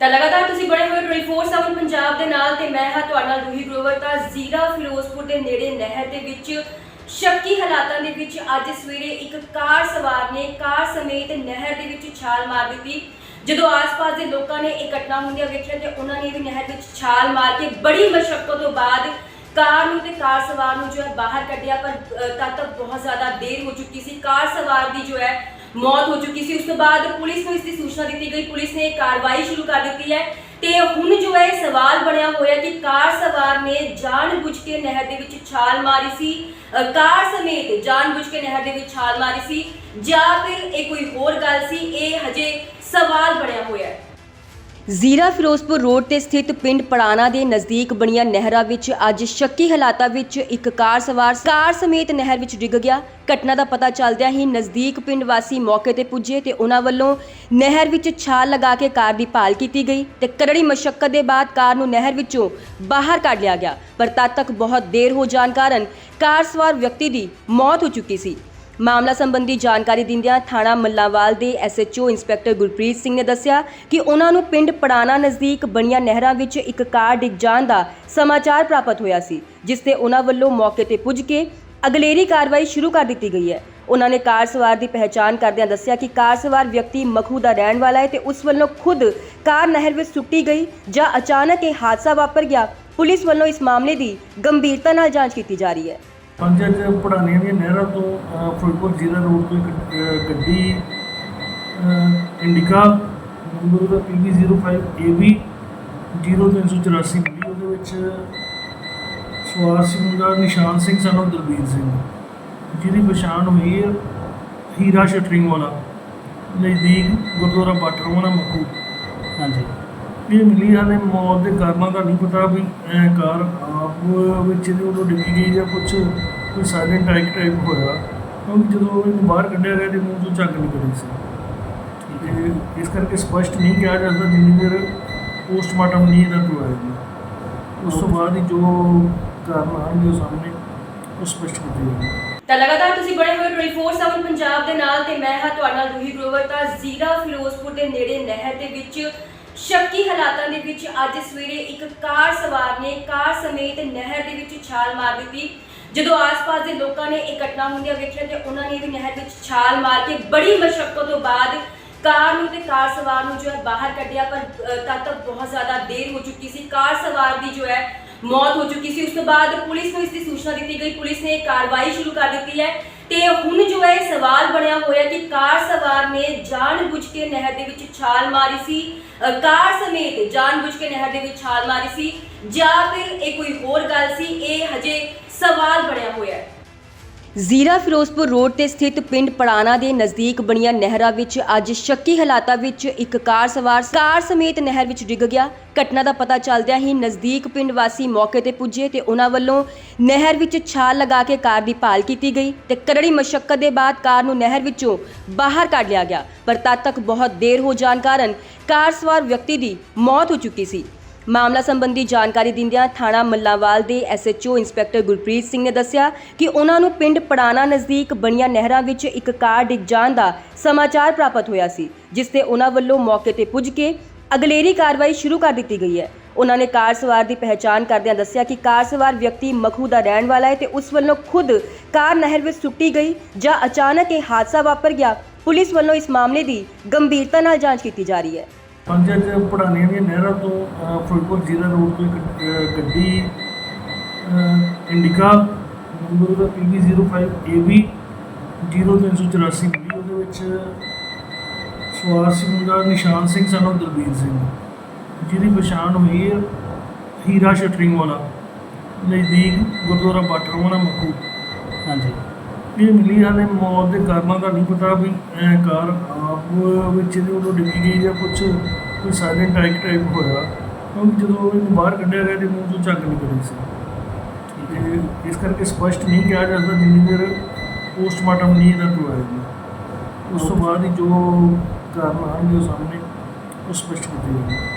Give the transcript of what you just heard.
ਤਾਂ ਲਗਾਤਾਰ ਤੁਸੀਂ ਬਣੇ ਹੋਏ 24/7 ਪੰਜਾਬ ਦੇ ਨਾਲ ਤੇ ਮੈਂ ਹਾਂ ਤੁਹਾਡਾ ਨਾਲ ਰੂਹੀ ਗਰੋਵਰ ਤਾਂ ਜ਼ੀਰਾ ਫਿਰੋਜ਼ਪੁਰ ਦੇ ਨੇੜੇ ਨਹਿਰ ਦੇ ਵਿੱਚ ਸ਼ੱਕੀ ਹਾਲਾਤਾਂ ਦੇ ਵਿੱਚ ਅੱਜ ਸਵੇਰੇ ਇੱਕ ਕਾਰ ਸਵਾਰ ਨੇ ਕਾਰ ਸਮੇਤ ਨਹਿਰ ਦੇ ਵਿੱਚ ਛਾਲ ਮਾਰ ਦਿੱਤੀ। ਜਦੋਂ ਆਸ-ਪਾਸ ਦੇ ਲੋਕਾਂ ਨੇ ਇਹ ਘਟਨਾ ਹੁੰਦਿਆਂ ਵੇਖਿਆ ਤੇ ਉਹਨਾਂ ਨੇ ਵੀ ਨਹਿਰ ਵਿੱਚ ਛਾਲ ਮਾਰ ਕੇ ਬੜੀ ਮਸ਼ੱਕਤ ਤੋਂ ਬਾਅਦ ਕਾਰ ਨੂੰ ਤੇ ਕਾਰ ਸਵਾਰ ਨੂੰ ਜੋ ਹੈ ਬਾਹਰ ਕੱਢਿਆ ਪਰ ਅ, ਤਦ ਤੱਕ ਬਹੁਤ ਜ਼ਿਆਦਾ ਦੇਰ ਹੋ ਚੁੱਕੀ ਸੀ। ਕਾਰ ਸਵਾਰ ਦੀ ਜੋ ਹੈ ਮੌਤ ਹੋ ਚੁੱਕੀ ਸੀ। ਉਸ ਤੋਂ ਬਾਅਦ ਪੁਲਿਸ ਨੂੰ ਇਸ ਦੀ ਸੂਚਨਾ ਦਿੱਤੀ ਗਈ। ਪੁਲਿਸ ਨੇ ਕਾਰਵਾਈ ਸ਼ੁਰੂ ਕਰ ਦਿੱਤੀ ਹੈ ਤੇ ਹੁਣ ਜੋ ਹੈ, ਸਵਾਲ ਬਣਿਆ ਹੋਇਆ ਕਿ ਕਾਰ ਸਵਾਰ ਨੇ ਜਾਣਬੁੱਝ ਕੇ ਨਹਿਰ ਦੇ ਵਿੱਚ ਛਾਲ ਮਾਰੀ ਸੀ। ਕਾਰ ਸਮੇਤ ਜਾਣਬੁੱਝ ਕੇ ਨਹਿਰ ਦੇ ਵਿੱਚ ਛਾਲ ਮਾਰੀ ਸੀ। ਜਾਂ ਫਿਰ ਇਹ ਕੋਈ ਹੋਰ ਗੱਲ ਸੀ, ਇਹ ਹਜੇ ਸਵਾਲ ਬਣਿਆ ਹੋਇਆ ਹੈ। ਜ਼ੀਰਾ ਫਿਰੋਜ਼ਪੁਰ ਰੋਡ ਤੇ ਸਥਿਤ ਪਿੰਡ ਪੜਾਣਾ ਦੇ ਨਜ਼ਦੀਕ ਬਣੀਆਂ ਨਹਿਰਾਂ ਵਿੱਚ ਅੱਜ ਸ਼ੱਕੀ ਹਾਲਾਤਾਂ ਵਿੱਚ ਇੱਕ ਕਾਰ ਸਵਾਰ ਕਾਰ ਸਮੇਤ ਨਹਿਰ ਵਿੱਚ ਡਿੱਗ ਗਿਆ। ਘਟਨਾ ਦਾ ਪਤਾ ਚੱਲਦਿਆਂ ਹੀ ਨਜ਼ਦੀਕ ਪਿੰਡ ਵਾਸੀ ਮੌਕੇ ਤੇ ਪੁੱਜੇ ਤੇ ਉਹਨਾਂ ਵੱਲੋਂ ਨਹਿਰ ਵਿੱਚ ਛਾਲ ਲਗਾ ਕੇ ਕਾਰ ਦੀ ਭਾਲ ਕੀਤੀ ਗਈ ਤੇ ਕਰੜੀ ਮਸ਼ੱਕਤ ਦੇ ਬਾਅਦ ਕਾਰ ਨੂੰ ਨਹਿਰ ਵਿੱਚੋਂ ਬਾਹਰ ਕੱਢ ਲਿਆ ਗਿਆ। ਪਰ ਤਦ ਤੱਕ ਬਹੁਤ ਦੇਰ ਹੋ ਜਾਣ ਕਾਰਨ ਕਾਰ ਸਵਾਰ ਵਿਅਕਤੀ ਦੀ ਮੌਤ ਹੋ ਚੁੱਕੀ ਸੀ। ਮਾਮਲਾ ਸੰਬੰਧੀ ਜਾਣਕਾਰੀ ਦਿੰਦਿਆਂ ਥਾਣਾ ਮੱਲਾਵਾਲ ਦੇ ਐਸਐਚਓ ਇੰਸਪੈਕਟਰ ਗੁਰਪ੍ਰੀਤ ਸਿੰਘ ਨੇ ਦੱਸਿਆ ਕਿ ਉਹਨਾਂ ਨੂੰ ਪਿੰਡ ਪੜਾਣਾ ਨਜ਼ਦੀਕ ਬਣੀਆਂ ਨਹਿਰਾਂ ਵਿੱਚ ਇੱਕ ਕਾਰ ਡਿੱਗ ਜਾਣ ਦਾ ਸਮਾਚਾਰ ਪ੍ਰਾਪਤ ਹੋਇਆ ਸੀ, ਜਿਸ ਤੇ ਉਹਨਾਂ ਵੱਲੋਂ ਮੌਕੇ ਤੇ ਪੁੱਜ ਕੇ ਅਗਲੇਰੀ ਕਾਰਵਾਈ ਸ਼ੁਰੂ ਕਰ ਦਿੱਤੀ ਗਈ ਹੈ। ਉਹਨਾਂ ਨੇ ਕਾਰ ਸਵਾਰ ਦੀ ਪਹਿਚਾਣ ਕਰਦਿਆਂ ਦੱਸਿਆ ਕਿ ਕਾਰ ਸਵਾਰ ਵਿਅਕਤੀ ਮਖੂ ਦਾ ਰਹਿਣ ਵਾਲਾ ਹੈ ਤੇ ਉਸ ਵੱਲੋਂ ਖੁਦ ਕਾਰ ਨਹਿਰ ਵਿੱਚ ਸੁੱਟੀ ਗਈ ਜਾਂ ਅਚਾਨਕ ਇਹ ਹਾਦਸਾ ਵਾਪਰ ਗਿਆ। ਪੁਲਿਸ ਵੱਲੋਂ ਇਸ ਮਾਮਲੇ ਦੀ ਗੰਭੀਰਤਾ ਨਾਲ ਜਾਂਚ ਕੀਤੀ ਜਾ ਰਹੀ ਹੈ। ਪੰਜ ਅੱਜ ਪੜਾਣੀਆਂ ਦੀਆਂ ਨਹਿਰਾਂ ਤੋਂ ਫਿਰੋਜ਼ਪੁਰ ਜ਼ਿਲ੍ਹਾ ਰੋਡ ਤੋਂ ਇੱਕ ਗੱਡੀ ਇੰਡੀਕਾ ਨੰਬਰ ਦਾ PB05 AB 0384 ਮਿਲੀ। ਉਹਦੇ ਵਿੱਚ ਸਵਾਰ ਸਿੰਘ ਦਾ ਨਿਸ਼ਾਨ ਸਿੰਘ ਸਾਨੂੰ ਦਲਬੀਰ ਸਿੰਘ। ਜਿਹਦੀ ਪਛਾਣ ਹੋਈ ਹੈ ਹੀਰਾ ਸ਼ਟਰਿੰਗ ਵਾਲਾ ਨਜ਼ਦੀਕ ਗੁਰਦੁਆਰਾ ਬਾਟਰਵਾਣਾ ਮੱਕੂ। ਹਾਂਜੀ। ਇਹ ਮਿਲੀ ਹਾਲੇ ਮੌਤ ਦੇ ਕਾਰਨਾਂ ਦਾ ਨਹੀਂ ਪਤਾ ਵੀ ਇਹ ਕਾਰ ਆਪ ਵਿੱਚ ਇਹਦੇ ਉਦੋਂ ਡਿੱਗੀ ਗਈ ਜਾਂ ਕੁਝ ਕੋਈ ਸਾਇਲੈਂਟ ਟਾਈਪ ਹੋਇਆ। ਕਿਉਂਕਿ ਜਦੋਂ ਇਹਨੂੰ ਬਾਹਰ ਕੱਢਿਆ ਗਿਆ ਤੇ ਮੂੰਹ ਤੋਂ ਝੱਗ ਨਿਕਲੀ ਸੀ। ਤੇ ਇਸ ਕਰਕੇ ਸਪਸ਼ਟ ਨਹੀਂ ਕਿਹਾ ਜਾ ਸਕਦਾ ਜਿੰਨੀ ਦੇਰ ਪੋਸਟਮਾਰਟਮ ਨਹੀਂ ਇਹਦਾ ਆਏਗਾ ਉਸ ਤੋਂ ਬਾਅਦ ਹੀ ਜੋ ਕਾਰਨ ਆਉਣਗੇ ਉਹ ਸਾਹਮਣੇ ਉਹ ਸਪਸ਼ਟ ਕੀਤੇ ਜਾਣਗੇ ਤਾਂ ਲਗਾਤਾਰ ਤੁਸੀਂ ਬਣੇ ਹੋਏ 24/7 ਪੰਜਾਬ ਦੇ ਨਾਲ ਤੇ ਮੈਂ ਹਾਂ ਤੁਹਾਡਾ ਰੂਹੀ ਗਰੋਵਰ ਤਾਂ ਜ਼ੀਰਾ ਫਿਰੋਜ਼ਪੁਰ ਦੇ ਨੇੜੇ ਨਹਿਰ ਦੇ ਵਿੱਚ ਸ਼ੱਕੀ ਹਾਲਾਤਾਂ ਦੇ ਵਿੱਚ ਅੱਜ ਸਵੇਰੇ ਇੱਕ ਕਾਰ ਸਵਾਰ ਨੇ ਕਾਰ ਸਮੇਤ ਨਹਿਰ ਦੇ ਵਿੱਚ ਛਾਲ ਮਾਰ ਦਿੱਤੀ। ਜਦੋਂ ਆਸ-ਪਾਸ ਦੇ ਲੋਕਾਂ ਨੇ ਇਹ ਘਟਨਾ ਹੁੰਦਿਆਂ ਵੇਖਿਆ ਤੇ ਉਹਨਾਂ ਨੇ ਵੀ ਨਹਿਰ ਵਿੱਚ ਛਾਲ ਮਾਰ ਕੇ ਬੜੀ ਮਸ਼ੱਕਤ ਤੋਂ ਬਾਅਦ ਕਾਰ ਨੂੰ ਤੇ ਕਾਰ ਸਵਾਰ ਨੂੰ ਜੋ ਹੈ ਬਾਹਰ ਕੱਢਿਆ ਪਰ ਅ, ਤਦ ਤੱਕ ਬਹੁਤ ਜ਼ਿਆਦਾ ਦੇਰ ਹੋ ਚੁੱਕੀ ਸੀ। ਕਾਰ ਸਵਾਰ ਦੀ ਜੋ ਹੈ ਮੌਤ ਹੋ ਚੁੱਕੀ ਸੀ। ਉਸ ਤੋਂ ਬਾਅਦ ਪੁਲਿਸ ਨੂੰ ਇਸ ਦੀ ਸੂਚਨਾ ਦਿੱਤੀ ਗਈ। ਪੁਲਿਸ ਨੇ ਕਾਰਵਾਈ ਸ਼ੁਰੂ ਕਰ ਦਿੱਤੀ ਹੈ ਤੇ ਹੁਣ ਜੋ ਹੈ ਇਹ ਸਵਾਲ ਬਣਿਆ ਹੋਇਆ ਕਿ ਕਾਰ ਸਵਾਰ ਨੇ ਜਾਣਬੁੱਝ ਕੇ ਨਹਿਰ ਦੇ ਵਿੱਚ ਛਾਲ ਮਾਰੀ ਸੀ। ਕਾਰ ਸਮੇਤ ਜਾਣਬੁੱਝ ਕੇ ਨਹਿਰ ਦੇ ਵਿੱਚ ਛਾਲ ਮਾਰੀ ਸੀ। ਜਾਂ ਫਿਰ ਇਹ ਕੋਈ ਹੋਰ ਗੱਲ ਸੀ ਇਹ ਹਜੇ ਸਵਾਲ ਬਣਿਆ ਹੋਇਆ ਹੈ। ਜ਼ੀਰਾ ਫਿਰੋਜ਼ਪੁਰ ਰੋਡ ਤੇ ਸਥਿਤ ਪਿੰਡ ਪੜਾਣਾ ਦੇ ਨਜ਼ਦੀਕ ਬਣੀਆਂ ਨਹਿਰਾਂ ਵਿੱਚ ਅੱਜ ਸ਼ੱਕੀ ਹਾਲਾਤਾਂ ਵਿੱਚ ਇੱਕ ਕਾਰ ਸਵਾਰ ਕਾਰ ਸਮੇਤ ਨਹਿਰ ਵਿੱਚ ਡਿੱਗ ਗਿਆ। ਘਟਨਾ ਦਾ ਪਤਾ ਚੱਲਦਿਆਂ ਹੀ ਨਜ਼ਦੀਕ ਪਿੰਡ ਵਾਸੀ ਮੌਕੇ ਤੇ ਪੁੱਜੇ ਤੇ ਉਹਨਾਂ ਵੱਲੋਂ ਨਹਿਰ ਵਿੱਚ ਛਾਲ ਲਗਾ ਕੇ ਕਾਰ ਦੀ ਭਾਲ ਕੀਤੀ ਗਈ ਤੇ ਕਰੜੀ ਮਸ਼ੱਕਤ ਦੇ ਬਾਅਦ ਕਾਰ ਨੂੰ ਨਹਿਰ ਵਿੱਚੋਂ ਬਾਹਰ ਕੱਢ ਲਿਆ ਗਿਆ। ਪਰ ਤਦ ਤੱਕ ਬਹੁਤ ਦੇਰ ਹੋ ਜਾਣ ਕਾਰਨ ਕਾਰ ਸਵਾਰ ਵਿਅਕਤੀ ਦੀ ਮੌਤ ਹੋ ਚੁੱਕੀ ਸੀ। ਮਾਮਲਾ ਸੰਬੰਧੀ ਜਾਣਕਾਰੀ ਦਿੰਦਿਆਂ ਥਾਣਾ ਮੱਲਾਵਾਲ ਦੇ ਐਸਐਚਓ ਇੰਸਪੈਕਟਰ ਗੁਰਪ੍ਰੀਤ ਸਿੰਘ ਨੇ ਦੱਸਿਆ ਕਿ ਉਹਨਾਂ ਨੂੰ ਪਿੰਡ ਪੜਾਣਾ ਨਜ਼ਦੀਕ ਬਣੀਆਂ ਨਹਿਰਾਂ ਵਿੱਚ ਇੱਕ ਕਾਰ ਡਿੱਗ ਜਾਣ ਦਾ ਸਮਾਚਾਰ ਪ੍ਰਾਪਤ ਹੋਇਆ ਸੀ, ਜਿਸ ਤੇ ਉਹਨਾਂ ਵੱਲੋਂ ਮੌਕੇ ਤੇ ਪੁੱਜ ਕੇ ਅਗਲੇਰੀ ਕਾਰਵਾਈ ਸ਼ੁਰੂ ਕਰ ਦਿੱਤੀ ਗਈ ਹੈ। ਉਹਨਾਂ ਨੇ ਕਾਰ ਸਵਾਰ ਦੀ ਪਹਿਚਾਣ ਕਰਦਿਆਂ ਦੱਸਿਆ ਕਿ ਕਾਰ ਸਵਾਰ ਵਿਅਕਤੀ ਮਖੂ ਦਾ ਰਹਿਣ ਵਾਲਾ ਹੈ ਤੇ ਉਸ ਵੱਲੋਂ ਖੁਦ ਕਾਰ ਨਹਿਰ ਵਿੱਚ ਸੁੱਟੀ ਗਈ ਜਾਂ ਅਚਾਨਕ ਇਹ ਹਾਦਸਾ ਵਾਪਰ ਗਿਆ। ਪੁਲਿਸ ਵੱਲੋਂ ਇਸ ਮਾਮਲੇ ਦੀ ਗੰਭੀਰਤਾ ਨਾਲ ਜਾਂਚ ਕੀਤੀ ਜਾ ਰਹੀ ਹੈ। ਪੰਜ ਅੱਜ ਪੜਾਣੀਆਂ ਦੀਆਂ ਨਹਿਰਾਂ ਤੋਂ ਅ, ਫਿਰੋਜ਼ਪੁਰ ਜ਼ਿਲ੍ਹਾ ਰੋਡ ਤੋਂ ਇੱਕ ਗੱਡੀ ਅ, ਇੰਡੀਕਾ ਨੰਬਰ ਦਾ PB05 AB 0384 ਮਿਲੀ। ਉਹਦੇ ਵਿੱਚ ਸਵਾਰ ਸਿੰਘ ਦਾ ਨਿਸ਼ਾਨ ਸਿੰਘ ਸਾਨੂੰ ਦਲਬੀਰ ਸਿੰਘ ਜਿਹਦੀ ਪਛਾਣ ਹੋਈ ਹੈ ਹੀਰਾ ਸ਼ਟਰਿੰਗ ਵਾਲਾ ਨਜ਼ਦੀਕ ਗੁਰਦੁਆਰਾ ਬਾਟਰਵਾਣਾ ਮੱਕੂ ਹਾਂਜੀ। ਇਹ ਮਿਲੀ ਹਾਲੇ ਮੌਤ ਦੇ ਕਾਰਨਾਂ ਦਾ ਨਹੀਂ ਪਤਾ ਵੀ ਇਹ ਕਾਰ ਆਪ ਵਿੱਚ ਇਹਦੇ ਉਦੋਂ ਡਿੱਗੀ ਗਈ ਜਾਂ ਕੁਝ ਕੋਈ ਸਾਇਲੈਂਟ ਅਟੈਕ ਟਾਈਪ ਹੋਇਆ। ਕਿਉਂਕਿ ਜਦੋਂ ਇਹਨੂੰ ਬਾਹਰ ਕੱਢਿਆ ਗਿਆ ਤੇ ਮੂੰਹ ਤੋਂ ਝੱਗ ਨਿਕਲੀ ਸੀ। ਤੇ ਇਸ ਕਰਕੇ ਸਪਸ਼ਟ ਨਹੀਂ ਕਿਹਾ ਜਾ ਸਕਦਾ ਜਿੰਨੀ ਦੇਰ ਪੋਸਟਮਾਰਟਮ ਨਹੀਂ ਇਹਦਾ ਤੋਂ ਆਏਗਾ ਉਸ ਤੋਂ ਬਾਅਦ ਜੋ ਕਾਰਨ ਆਉਣਗੇ ਸਾਹਮਣੇ ਉਹ ਸਪਸ਼ਟ ਕੀਤੇ ਜਾਣਗੇ